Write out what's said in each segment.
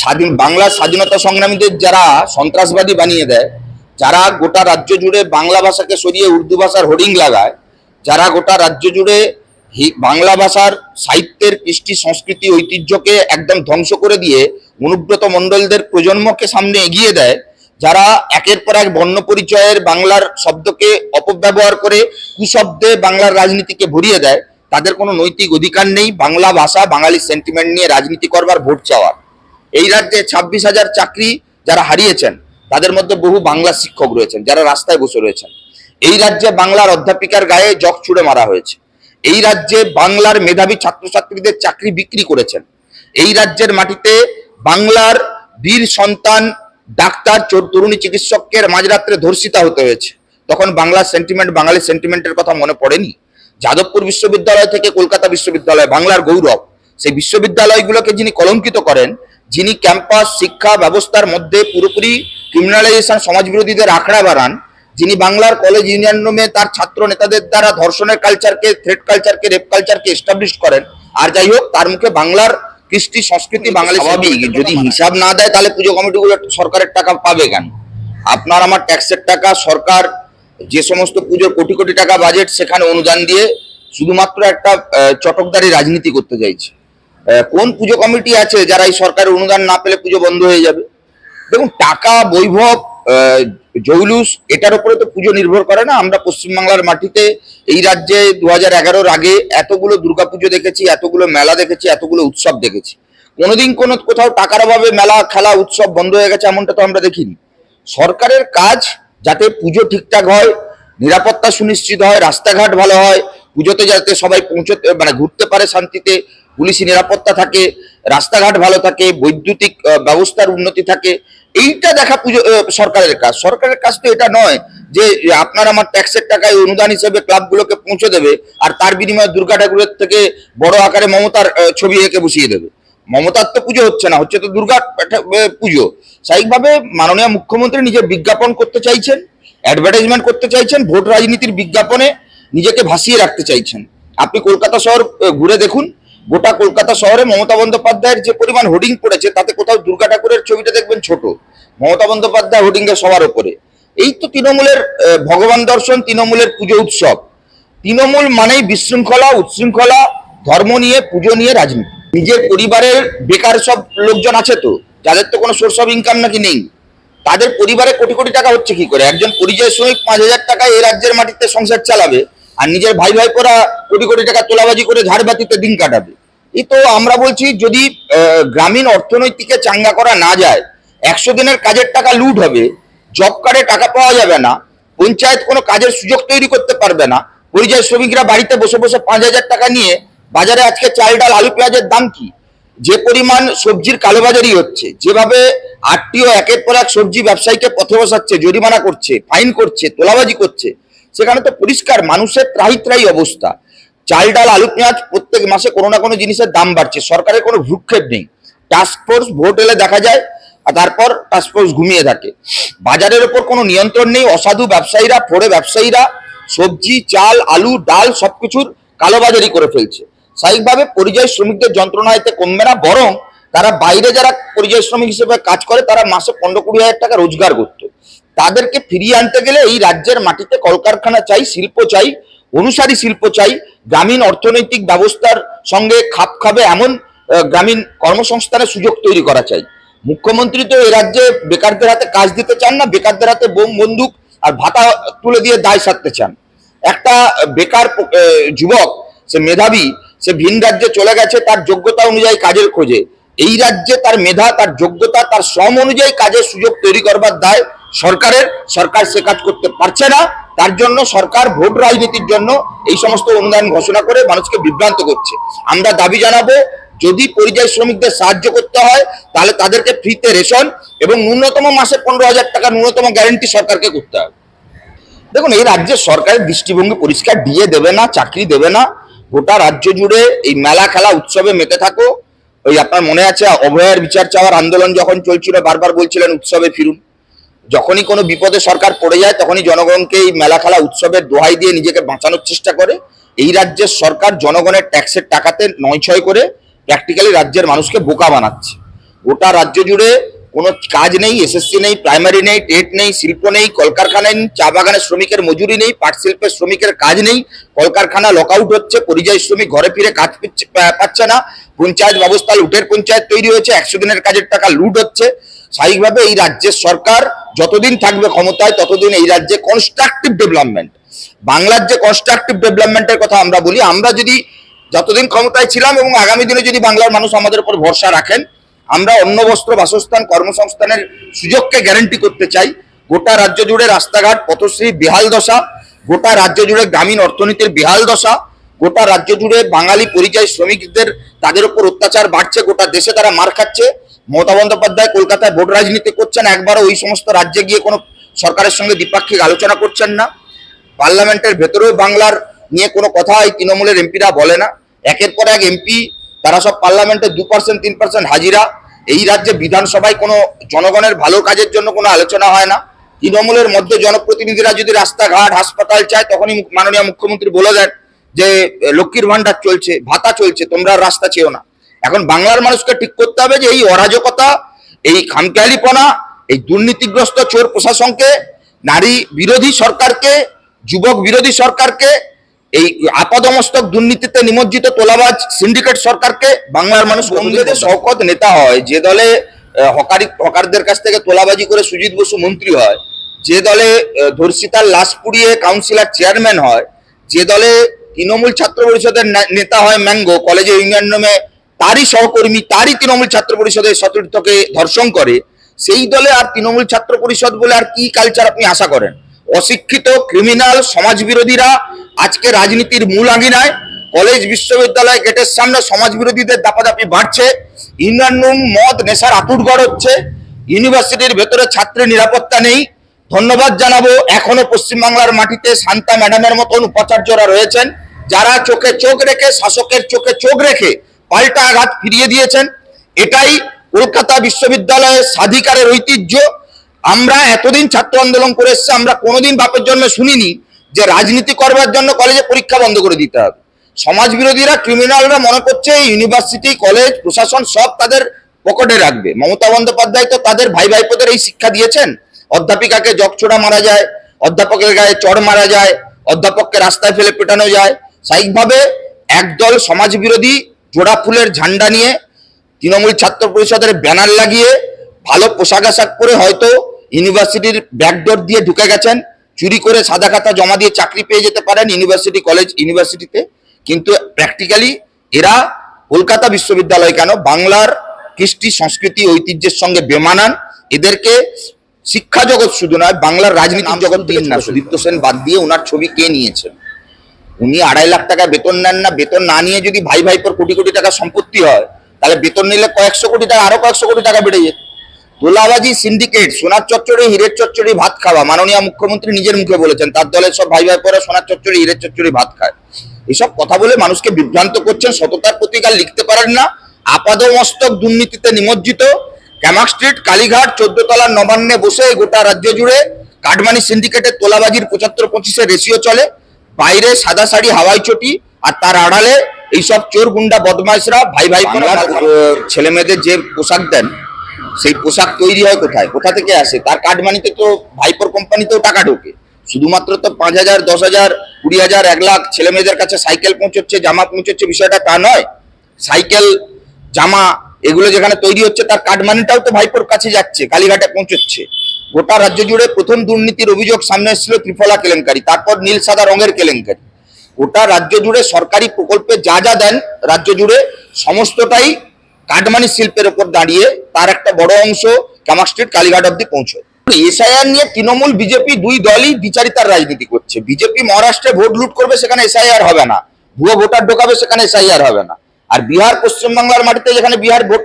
স্বাধীন বাংলার স্বাধীনতা সংগ্রামীদের যারা সন্ত্রাসবাদী বানিয়ে দেয়, যারা গোটা রাজ্য জুড়ে বাংলা ভাষাকে সরিয়ে উর্দু ভাষার হোর্ডিং লাগায়, যারা গোটা রাজ্য জুড়ে বাংলা ভাষার সাহিত্যের কৃষ্টি, সংস্কৃতি, ঐতিহ্যকে একদম ধ্বংস করে দিয়ে অনুব্রত মণ্ডলদের প্রজন্মকে সামনে এগিয়ে দেয়, যারা একের পর এক বর্ণ পরিচয়ের বাংলার শব্দকে অপব্যবহার করে কুশব্দে বাংলার রাজনীতিকে ভরিয়ে দেয়, তাদের কোনো নৈতিক অধিকার নেই। বাংলা ভাষা বাঙালি সেন্টিমেন্ট নিয়ে রাজনীতি করবার ভোট চাওয়ার। এই রাজ্যে ছাব্বিশ হাজার চাকরি যারা হারিয়েছেন, তাদের মধ্যে বহু বাংলা শিক্ষক রয়েছেন, যারা রাস্তায় বসে রয়েছেন। এই রাজ্যে বাংলার অধ্যাপিকার গায়ে জগ ছুড়ে মারা হয়েছে। এই রাজ্যে বাংলার মেধাবী ছাত্রছাত্রীদের চাকরি বিক্রি করেছেন। এই রাজ্যের মাটিতে বাংলার বীর সন্তান ডাক্তার চোর তরুণী চিকিৎসকের মাঝরাত্রে ধর্ষিতা হতে হয়েছে। তখন বাংলার সেন্টিমেন্ট বাঙালি সেন্টিমেন্টের কথা মনে পড়েনি? যাদবপুর বিশ্ববিদ্যালয় থেকে কলকাতা বিশ্ববিদ্যালয়, বাংলার গৌরব। সেই বিশ্ববিদ্যালয়গুলোকে যিনি কলঙ্কিত করেন যিনি ক্যাম্পাস শিক্ষা ব্যবস্থার মধ্যে পুরোপুরি ক্রিমিনালাইজেশন সমাজ বিরোধীদের আখড়া বাড়ান যিনি বাংলার কলেজ ইউনিয়ন রুমে তার ছাত্র নেতাদের দ্বারা ধর্ষণের কালচারকে থ্রেড কালচারকে রেপ কালচারকে এস্টাবলিশ করেন। আর যাই হোক তার মুখে বাংলার কৃষ্টি সংস্কৃতি বাঙালি স্বাভাবিক যদি হিসাব না দেয় তাহলে পুজো কমিটিগুলো সরকারের টাকা পাবে কেন? আপনার আমার ট্যাক্সের টাকা সরকার যে সমস্ত পুজোর কোটি কোটি টাকা বাজেট সেখানে অনুদান দিয়ে শুধুমাত্র একটা চটকদারি রাজনীতি করতে চাইছে। কোন পুজো কমিটি আছে যারা এই সরকারের অনুদান না পেলে পুজো বন্ধ হয়ে যাবে? দেখুন, টাকা, বৈভব জৌলুস, এটার উপরে তো পুজো নির্ভর করে না। আমরা পশ্চিমবাংলার মাটিতে এই রাজ্যে দু হাজার এগারোর আগে এতগুলো দুর্গাপুজো দেখেছি, এতগুলো মেলা দেখেছি, এতগুলো উৎসব দেখেছি। কোনোদিন কোনো কোথাও টাকার অভাবে মেলা, খেলা, উৎসব বন্ধ হয়ে গেছে এমনটা তো আমরা দেখিনি। সরকারের কাজ যাতে পুজো ঠিকঠাক হয়, নিরাপত্তা সুনিশ্চিত হয়, রাস্তাঘাট ভালো হয়, পুজোতে যাতে সবাই পৌঁছতে মানে ঘুরতে পারে শান্তিতে পুলিশি নিরাপত্তা থাকে, রাস্তাঘাট ভালো থাকে, বৈদ্যুতিক ব্যবস্থার উন্নতি থাকে, এইটা দেখা পুজো সরকারের কাজ। সরকারের কাজ তো এটা নয় যে আপনার আমার ট্যাক্সের টাকায় অনুদান হিসেবে ক্লাবগুলোকে পৌঁছে দেবে আর তার বিনিময়ে দুর্গা ঠাকুরের থেকে বড় আকারে মমতার ছবি এঁকে বসিয়ে দেবে। মমতার তো পুজো হচ্ছে না, হচ্ছে তো দুর্গা পুজো। স্বাভাবিকভাবে মাননীয় মুখ্যমন্ত্রী নিজের বিজ্ঞাপন করতে চাইছেন অ্যাডভার্টাইজমেন্ট করতে চাইছেন, ভোট রাজনীতির বিজ্ঞাপনে নিজেকে ভাসিয়ে রাখতে চাইছেন। আপনি কলকাতা শহর ঘুরে দেখুন গোটা কলকাতা শহরে মমতা বন্দ্যোপাধ্যায়ের যে পরিমাণ হোর্ডিং পড়েছে, তাতে কোথাও দুর্গা ঠাকুরের ছবিটা দেখবেন ছোট। মমতা বন্দ্যোপাধ্যায় হোর্ডিং এর সবার ওপরে। এই তো তৃণমূলের ভগবান দর্শন, তৃণমূলের পুজো উৎসব। তৃণমূল মানেই বিশৃঙ্খলা উচ্ছৃঙ্খলা ধর্ম নিয়ে, পুজো নিয়ে রাজনীতি। নিজের পরিবারের বেকার সব লোকজন আছে তো, যাদের তো কোনো সোর্স অফ ইনকাম নাকি নেই। তাদের পরিবারে কোটি কোটি টাকা হচ্ছে কি করে? একজন পরিযায়ী শ্রমিক পাঁচ হাজার টাকায় এই রাজ্যের মাটিতে সংসার চালাবে। আর নিজের ভাই ভাই করা কোটি কোটি টাকা তোলাবাজি করে ঝাড়বাতিতে দিন কাটাবে। এই তো আমরা বলছি যদি গ্রামীণ অর্থনৈতিকে চাঙ্গা করা না যায়, একশো দিনের কাজের টাকা লুট হবে জব কার্ডে টাকা পাওয়া যাবে না, পঞ্চায়েত কোনো কাজের সুযোগ তৈরি করতে পারবে না, পরিযায়ী শ্রমিকরা বাড়িতে বসে বসে পাঁচ হাজার টাকা নিয়ে বাজারে আজকে চাল ডাল আলু পেঁয়াজের দাম কি? যে পরিমাণ সবজির কালোবাজারি হচ্ছে, যেভাবে আটটিও একের পর এক সবজি ব্যবসায়ীকে পথে বসাচ্ছে, জরিমানা করছে, ফাইন করছে, তোলাবাজি করছে সেখানে তো পরিষ্কার, মানুষের ত্রাহি ত্রাহি অবস্থা। চাল ডাল, আলু পেঁয়াজ প্রত্যেক মাসে কোনো না কোনো জিনিসের দাম বাড়ছে। সরকারের কোনো ভ্রুক্ষেপ নেই। টাস্ক ফোর্স ভোট এলে দেখা যায়, আর তারপর টাস্ক ফোর্স ঘুমিয়ে থাকে। বাজারের ওপর কোনো নিয়ন্ত্রণ নেই। অসাধু ব্যবসায়ীরা ফোড়ে ব্যবসায়ীরা সবজি, চাল, আলু, ডাল সবকিছুর কালোবাজারি করে ফেলছে। স্বাভাবিকভাবে পরিযায়ী শ্রমিকদের যন্ত্রণা এতে কমবে না, বরং তারা বাইরে যারা পরিযায়ী শ্রমিক হিসেবে কাজ করে, তারা মাসে পনেরো কুড়ি হাজার টাকা রোজগার করতো। তাদেরকে ফিরিয়ে আনতে গেলে এই রাজ্যের মাটিতে কলকারখানা চাই, শিল্প চাই, অনুসারী শিল্প চাই, গ্রামীণ অর্থনৈতিক ব্যবস্থার সঙ্গে খাপ খাবে এমন গ্রামীণ কর্মসংস্থানের সুযোগ তৈরি করা চাই। মুখ্যমন্ত্রী তো এই রাজ্যে বেকারদের হাতে কাজ দিতে চান না, বেকারদের হাতে বোম, বন্দুক আর ভাতা তুলে দিয়ে দায় সারতে চান। একটা বেকার যুবক, সে মেধাবী, সে ভিন রাজ্যে চলে গেছে, তার যোগ্যতা অনুযায়ী কাজের খোঁজে। এই রাজ্যে তার মেধা, তার যোগ্যতা, তার শ্রম অনুযায়ী কাজের সুযোগ তৈরি করবার দায় সরকারের, সরকার সে কাজ করতে পারছে না, তার জন্য সরকার ভোট রাজনীতির জন্য এই সমস্ত অনুদান ঘোষণা করে মানুষকে বিভ্রান্ত করছে। আমরা দাবি জানাব, যদি পরিযায়ী শ্রমিকদের সাহায্য করতে হয়, তাহলে তাদেরকে ফ্রিতে রেশন এবং ন্যূনতম মাসে পনেরো হাজার টাকা ন্যূনতম গ্যারেন্টি সরকারকে করতে হবে। দেখুন, এই রাজ্যের সরকারের দৃষ্টিভঙ্গি পরিষ্কার দিয়ে দেবে না, চাকরি দেবে না। গোটা রাজ্য জুড়ে এই মেলা খেলা উৎসবে মেতে থাকো। ওই আপনার মনে আছে, অভয়ের বিচার চাওয়ার আন্দোলন যখন চলছিল, বারবার বলছিলেন, উৎসবে ফিরুন। যখনই কোনো বিপদে সরকার পড়ে যায়, তখনই জনগণকে এই মেলা খেলা উৎসবের দোহাই দিয়ে নিজেকে বাঁচানোর চেষ্টা করে। এই রাজ্যের সরকার জনগণের ট্যাক্সের টাকাতে নয় ছয় করে প্র্যাকটিক্যালি রাজ্যের মানুষকে বোকা বানাচ্ছে। গোটা রাজ্য জুড়ে কোনো কাজ নেই, এসএসসি নেই প্রাইমারি নেই, টেট নেই, শিল্প নেই, কলকারখানায় নেই, চা বাগানের শ্রমিকের মজুরি নেই, পাট শিল্পের শ্রমিকের কাজ নেই, কলকারখানা লকআউট হচ্ছে, পরিযায়ী শ্রমিক ঘরে ফিরে কাজ পিচ্ছে- না, পঞ্চায়েত ব্যবস্থা, লুটের পঞ্চায়েত তৈরি হয়েছে, একশো দিনের কাজের টাকা লুট হচ্ছে। স্বাভাবিকভাবে এই রাজ্যের সরকার যতদিন থাকবে ক্ষমতায়, ততদিন এই রাজ্যে কনস্ট্রাকটিভ ডেভেলপমেন্ট বাংলার যে কনস্ট্রাকটিভ ডেভেলপমেন্টের কথা আমরা বলি, আমরা যদি যতদিন ক্ষমতায় ছিলাম এবং আগামী দিনে যদি বাংলার মানুষ আমাদের উপর ভরসা রাখেন আমরা অন্ন বস্ত্র বাসস্থান কর্মসংস্থানের সুযোগকে গ্যারান্টি করতে চাই। গোটা রাজ্য জুড়ে রাস্তাঘাট, পথশ্রী, বেহাল দশা, গোটা রাজ্য জুড়ে গ্রামীণ অর্থনীতির বেহাল দশা, গোটা রাজ্য জুড়ে বাঙালি পরিযায়ী শ্রমিকদের, তাদের উপর অত্যাচার বাড়ছে, গোটা দেশে তারা মার খাচ্ছে। মমতা বন্দ্যোপাধ্যায় কলকাতায় ভোট রাজনীতি করছেন, একবারও ওই সমস্ত রাজ্যে গিয়ে কোনো সরকারের সঙ্গে দ্বিপাক্ষিক আলোচনা করছেন না। পার্লামেন্টের ভেতরেও বাংলার নিয়ে কোনো কথা এই তৃণমূলের এমপিরা বলে না। একের পর এক এমপি, তারা সব পার্লামেন্টে দু পার্সেন্ট তিন পার্সেন্ট হাজিরা। এই রাজ্যে বিধানসভায় কোনো জনগণের ভালো কাজের জন্য কোনো আলোচনা হয় না। তৃণমূলের মধ্যে জনপ্রতিনিধিরা যদি রাস্তাঘাট, হাসপাতাল চায়, তখনই মাননীয় মুখ্যমন্ত্রী বলে দেন যে লক্ষ্মীর ভান্ডার চলছে, ভাতা চলছে, তোমরা রাস্তা চেয়েও না। এখন বাংলার মানুষকে ঠিক করতে হবে যে, এই অরাজকতা, এই খামখেয়ালিপনা, এই দুর্নীতিগ্রস্ত চোর প্রশাসনকে, নারী বিরোধী সরকারকে, যুবক বিরোধী সরকারকে এই আপাদমস্তক দুর্নীতিতে নিমজ্জিত তোলাবাজ সিন্ডিকেট সরকারকে বাংলার মানুষ কংগ্রেসের শওকত নেতা হয়। যে দলে হকারি, হকারদের কাছ থেকে তোলাবাজি করে সুজিত বসু মন্ত্রী হয়, যে দলে ধর্ষিতার লাশ পুড়িয়ে কাউন্সিলর চেয়ারম্যান হয়, যে দলে তৃণমূল ছাত্র পরিষদের নেতা হয় ম্যাঙ্গো, কলেজে ইউনিয়ন নামে তারই সহকর্মী, তারই তৃণমূল ছাত্র পরিষদের সতীর্থকে ধর্ষণ করে, সেই দলে আর তৃণমূল ছাত্র পরিষদ বলে আর কি কালচার আপনি আশা করেন? অশিক্ষিত ক্রিমিনাল সমাজ বিরোধীরা আজকে রাজনীতির মূল আঙিনায় কলেজ বিশ্ববিদ্যালয় গেটের সামনে সমাজ বিরোধীদের দাপাদাপি বাড়ছে। ইউনিয়ন মদ নেশার আতুরগড় হচ্ছে। ইউনিভার্সিটির ভেতরে ছাত্রের নিরাপত্তা নেই। ধন্যবাদ জানাব এখনও পশ্চিমবাংলার মাটিতে শান্তা ম্যাডামের মতন উপাচার্যরা রয়েছেন, যারা চোখে চোখ রেখে, শাসকের চোখে চোখ রেখে পাল্টা আঘাত ফিরিয়ে দিয়েছেন। এটাই কলকাতা বিশ্ববিদ্যালয়ের স্বাধিকারের ঐতিহ্য। আমরা এতদিন ছাত্র আন্দোলন করে এসছি, আমরা কোনোদিন বাপের জন্য শুনিনি যে রাজনীতি করবার জন্য কলেজে পরীক্ষা বন্ধ করে দিতে হবে। সমাজ বিরোধীরা ক্রিমিনালরা মনে করছে ইউনিভার্সিটি কলেজ প্রশাসন সব তাদের পকেটে রাখবে। মমতা বন্দ্যোপাধ্যায় তো তাদের ভাই ভাইপোদের এই শিক্ষা দিয়েছেন। অধ্যাপিকাকে জগছোড়া মারা যায়, অধ্যাপকের গায়ে চড় মারা যায়, অধ্যাপককে রাস্তায় ফেলে পেটানো যায়। স্বাভাবিকভাবে একদল সমাজ বিরোধী জোড়া ফুলের ঝান্ডা নিয়ে তৃণমূল ছাত্র পরিষদের ব্যানার লাগিয়ে ভালো পোশাক আশাক করে হয়তো ইউনিভার্সিটির ব্যাকডোর দিয়ে ঢুকে গেছেন চুরি করে সাদা খাতা জমা দিয়ে চাকরি পেয়ে যেতে পারেন ইউনিভার্সিটি কলেজ ইউনিভার্সিটিতে। কিন্তু প্র্যাকটিক্যালি এরা কলকাতা বিশ্ববিদ্যালয় কেন? বাংলার কৃষ্টি সংস্কৃতি ঐতিহ্যের সঙ্গে বেমানান। এদেরকে শিক্ষা জগৎ শুধু নয় বাংলার রাজনীতি জগৎ দিন না। সুদীপ্ত সেন বাদ দিয়ে ওনার ছবি কে নিয়েছেন? উনি আড়াই লাখ টাকা বেতন নেন না। বেতন না নিয়ে যদি ভাই ভাইপোর কোটি কোটি টাকা সম্পত্তি হয় তাহলে বেতন নিলে কয়েকশো কোটি টাকা আরও কয়েকশো কোটি টাকা বেড়ে যেত। তোলাবাজি সিন্ডিকেট সোনার চচ্চড়ি হীরের চচ্চড়ি ভাত খাওয়া। মাননীয় মুখ্যমন্ত্রী নিজের মুখে বলেছেন তার দলের সব ভাই ভাইপোরা সোনার চচ্চড়ি হীরের চচ্চড়ি ভাত খায়। এসব কথা বলে মানুষকে বিভ্রান্ত করছেন সততার প্রতিকার লিখতে পারেন না। আপাদমস্তক দুর্নীতিতে নিমজ্জিত ক্যামাক স্ট্রিট কালীঘাট চোদ্দ তলার নবান্নে বসে গোটা রাজ্য জুড়ে কাটমানি সিন্ডিকেটের তোলাবাজির পঁচাত্তর পঁচিশের রেশিও চলে। বাইরে সাদা শাড়ি হাওয়াই চটি আর তার আড়ালে এইসব চোর গুন্ডা বদমাইশরা ভাই ভাই ছেলে মেয়েদের যে পোশাক দেন সেই পোশাক তৈরি হয় কোথায়? কোথা থেকে আসে? তার কাটমানিতে তো ভাইপোর কোম্পানিতেও টাকা ঢোকে। শুধুমাত্র তো পাঁচ হাজার, দশ হাজার, কুড়ি হাজার, এক লাখ ছেলে মেয়েদের কাছে সাইকেল পৌঁছচ্ছে, জামা পৌঁছচ্ছে, বিষয়টা তা নয়। সাইকেল জামা এগুলো যেখানে তৈরি হচ্ছে, তার কাটমানিটাও তো ভাইপোর কাছে যাচ্ছে, কালীঘাটে পৌঁছচ্ছে। গোটা রাজ্য জুড়ে প্রথম দুর্নীতির অভিযোগ সামনে এসেছিল ত্রিফলা কেলেঙ্কারি, তারপর নীল সাদা রঙের কেলেঙ্কারি। গোটা রাজ্য জুড়ে সরকারি প্রকল্পে যা যা দেন, রাজ্য জুড়ে সমস্তটাই কাঠমানি শিল্পের উপর দাঁড়িয়ে তার একটা বড় অংশ কামাক স্ট্রিট কালীঘাট অব্দি পৌঁছয়। এসআইআর নিয়ে তৃণমূল, বিজেপি দুই দলই বিচারিতার রাজনীতি করছে। বিজেপি মহারাষ্ট্রে ভোট লুট করবে সেখানে এসআইআর হবে না। ভুয়ো ভোটার ঢোকাবে সেখানে এসআইআর হবে না। আর বিহার পশ্চিমবাংলার মাটিতে যেখানে বিহার ভোট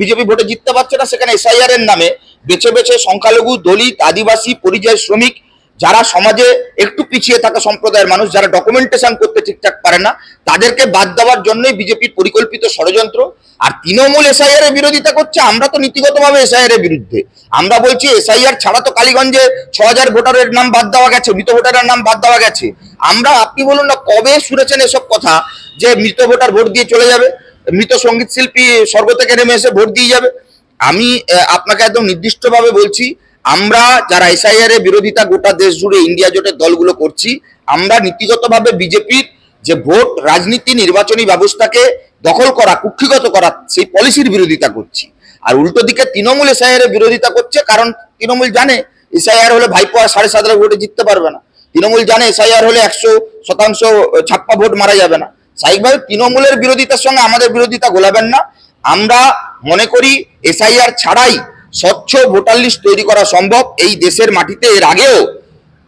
বিজেপি ভোটে জিততে পারছে না, সেখানে এসআইআর এর নামে বেছে বেছে সংখ্যালঘু দলিত, আদিবাসী, পরিযায়ী শ্রমিক যারা সমাজে একটু পিছিয়ে থাকা সম্প্রদায়ের মানুষ, যারা ডকুমেন্টেশন করতে ঠিকঠাক পারে না, তাদেরকে বাদ দেওয়ার জন্যই বিজেপির পরিকল্পিত ষড়যন্ত্র। আর তৃণমূল এসআইআর এর বিরোধিতা করছে, আমরা তো নীতিগতভাবে এসআইআর এর বিরুদ্ধে। আমরা বলছি এসআইআর ছাড়া তো কালীগঞ্জে ছ হাজার ভোটারের নাম বাদ দেওয়া গেছে, মৃত ভোটারের নাম বাদ দেওয়া গেছে। আমরা, আপনি বলুন না, কবে শুনেছেন এসব কথা যে মৃত ভোটার ভোট দিয়ে চলে যাবে? মৃত সংগীত শিল্পী স্বর্গ থেকে নেমে এসে ভোট দিয়ে যাবে? আমি আপনাকে একদম নির্দিষ্টভাবে বলছি আমরা যারা এসআইআর এর বিরোধিতা গোটা দেশ জুড়ে ইন্ডিয়া জোটের দলগুলো করছি, আমরা নীতিগতভাবে বিজেপির যে ভোট, রাজনীতি, নির্বাচনী ব্যবস্থাকে দখল করা, কুক্ষিগত করা, সেই পলিসির বিরোধিতা করছি। আর উল্টো দিকে তৃণমূল এসআইআর এর বিরোধিতা করছে, কারণ তৃণমূল জানে এসআইআর হলে ভাইপো আর সাড়ে সাত লাখ ভোটে জিততে পারবে না। তৃণমূল জানে এসআইআর হলে একশো শতাংশ ছাপ্পা ভোট মারা যাবে না। স্বাভাবিকভাবে তৃণমূলের বিরোধিতার সঙ্গে আমাদের বিরোধিতা গোলাবেন না। আমরা মনে করি এসআইআর ছাড়াই স্বচ্ছ ভোটার লিস্ট তৈরি করা সম্ভব এই দেশের মাটিতে। এর আগেও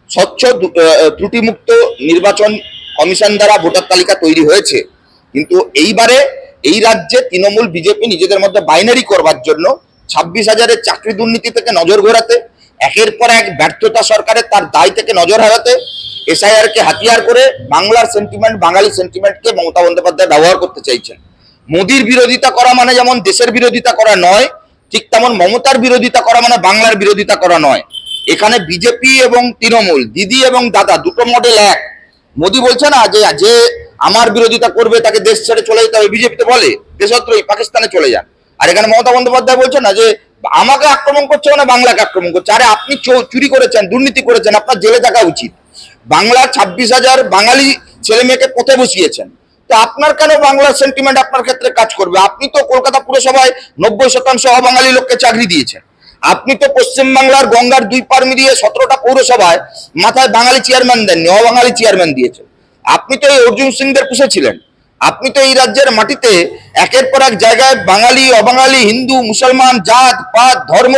স্বচ্ছ ত্রুটিমুক্ত নির্বাচন কমিশন দ্বারা ভোটার তালিকা তৈরি হয়েছে। কিন্তু এইবারে এই রাজ্যে তৃণমূল, বিজেপি নিজেদের মধ্যে বাইনারি করবার জন্য ছাব্বিশ হাজারের চাকরি দুর্নীতি থেকে নজর ঘোরাতে, একের পর এক ব্যর্থতা সরকারের তার দায় থেকে নজর হারাতে এসআইআর কে হাতিয়ার করে বাংলার সেন্টিমেন্ট বাঙালি সেন্টিমেন্টকে মমতা বন্দ্যোপাধ্যায় ব্যবহার করতে চাইছেন। মোদির বিরোধিতা করা মানে যেমন দেশের বিরোধিতা করা নয় ঠিক তেমন মমতার বিরোধিতা করা মানে বাংলার বিরোধিতা করা নয়। এখানে বিজেপি এবং তৃণমূল, দিদি এবং দাদা দুটো মডেল এক। মোদি বলছে না যে যে আমার বিরোধিতা করবে তাকে দেশ ছেড়ে চলে যেতে হবে। বিজেপি তো বলে দেশত্রই পাকিস্তানে চলে যান। আর এখানে মমতা বন্দ্যোপাধ্যায় বলছে না যে, আমাকে আক্রমণ করছে মানে বাংলাকে আক্রমণ করছে। আরে আপনি চুরি করেছেন, দুর্নীতি করেছেন, আপনার জেলে থাকা উচিত। বাংলার ছাব্বিশ হাজার বাঙালি ছেলে মেয়েকে পথে বসিয়েছেন। তো আপনার কেন বাংলার সেন্টিমেন্ট আপনার ক্ষেত্রে কাজ করবে? আপনি তো কলকাতা পুরসভায় নব্বই শতাংশ অবাঙালি লোককে চাকরি দিয়েছেন। আপনি তো পশ্চিমবাংলার গঙ্গার দুই পার মিলিয়ে সতেরোটা পৌরসভায় মাথায় বাঙালি চেয়ারম্যান দেননি, অবাঙালি চেয়ারম্যান দিয়েছেন। আপনি তো এই অর্জুন সিংদের পুষেছিলেন আপনি তো এই রাজ্যের মাটিতে একের পর এক জায়গায় বাঙালি, অবাঙালি, হিন্দু, মুসলমান, জাত, পাত, ধর্ম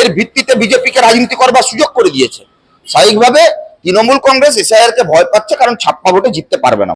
এর ভিত্তিতে বিজেপিকে রাজনীতি করবার সুযোগ করে দিয়েছে স্বাভাবিকভাবে তৃণমূল কংগ্রেস এসআইআর কে ভয় পাচ্ছে, কারণ ছাপ্পা ভোটে জিততে পারবে না।